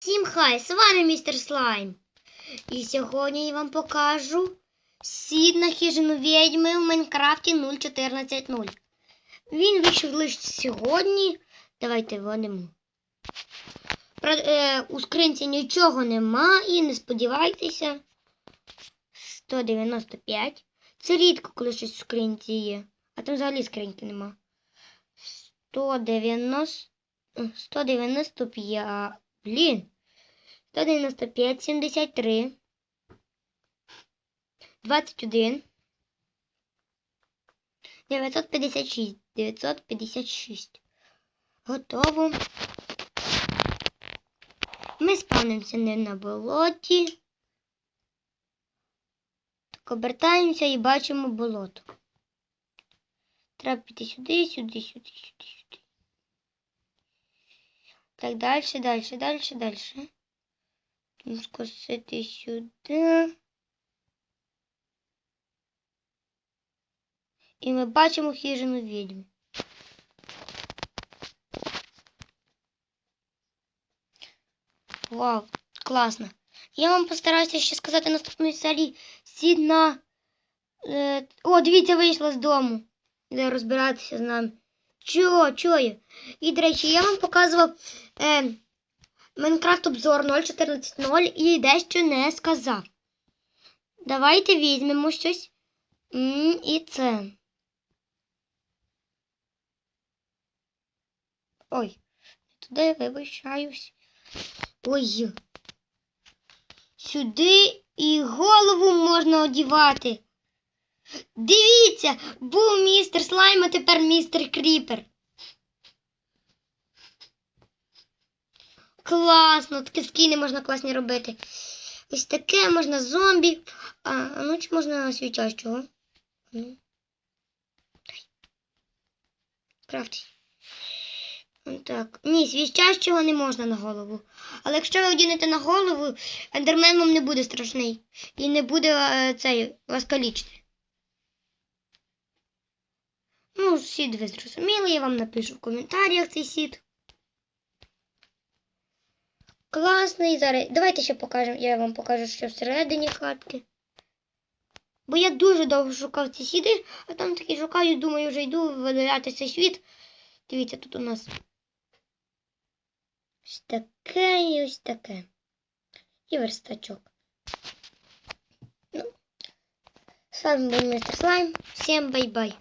Всім хай, з вами містер Слайм. І сьогодні я вам покажу сід на хижину відьми в Майнкрафті 0.14.0. Він вийшов лише сьогодні. Давайте вводимо. Про- е, у скринці нічого нема і не сподівайтеся. 195. Це рідко, коли щось в скринці є. А там взагалі скриньки нема. 190. е, 195. Блін. 195, 73, 21, 956, 956. Готово. Ми спавнимося не на болоті. Так обертаємося і бачимо болото. Треба піти сюди, сюди, сюди, сюди, сюди. Так, далі, далі, далі, далі. Скосити сюди. І ми бачимо хижину відьми. Вау, класно. Я вам постараюся ще сказати наступній серії сід на. О, дивіться, вийшла з дому. Іде розбиратися з нами. Чого, чого? І, до речі, я вам показував. Е, Майнкрафт обзор 0.14.0 і дещо не сказав. Давайте візьмемо щось. І це. Ой, туди вибачаюсь. Ой. Сюди і голову можна одівати. Дивіться, був містер Слайм, а тепер містер Кріпер. Класно, такі скіни можна класні робити. Ось таке можна зомбі. А, ну чи можна свічащого? Ну. Дай. Крафтить. Так. Ні, свічащого не можна на голову. Але якщо ви одінете на голову, ендермен вам не буде страшний. І не буде е, цей вас калічити. Ну, сід ви зрозуміли, я вам напишу в коментарях цей сід. Класний зараз. Давайте ще покажемо. Я вам покажу, що всередині хатки. Бо я дуже довго шукав ці сіди, а там таки шукаю, думаю, вже йду видаляти цей світ. Дивіться, тут у нас ось таке і ось таке. І верстачок. Ну, з вами був містер Слайм. Всім бай-бай.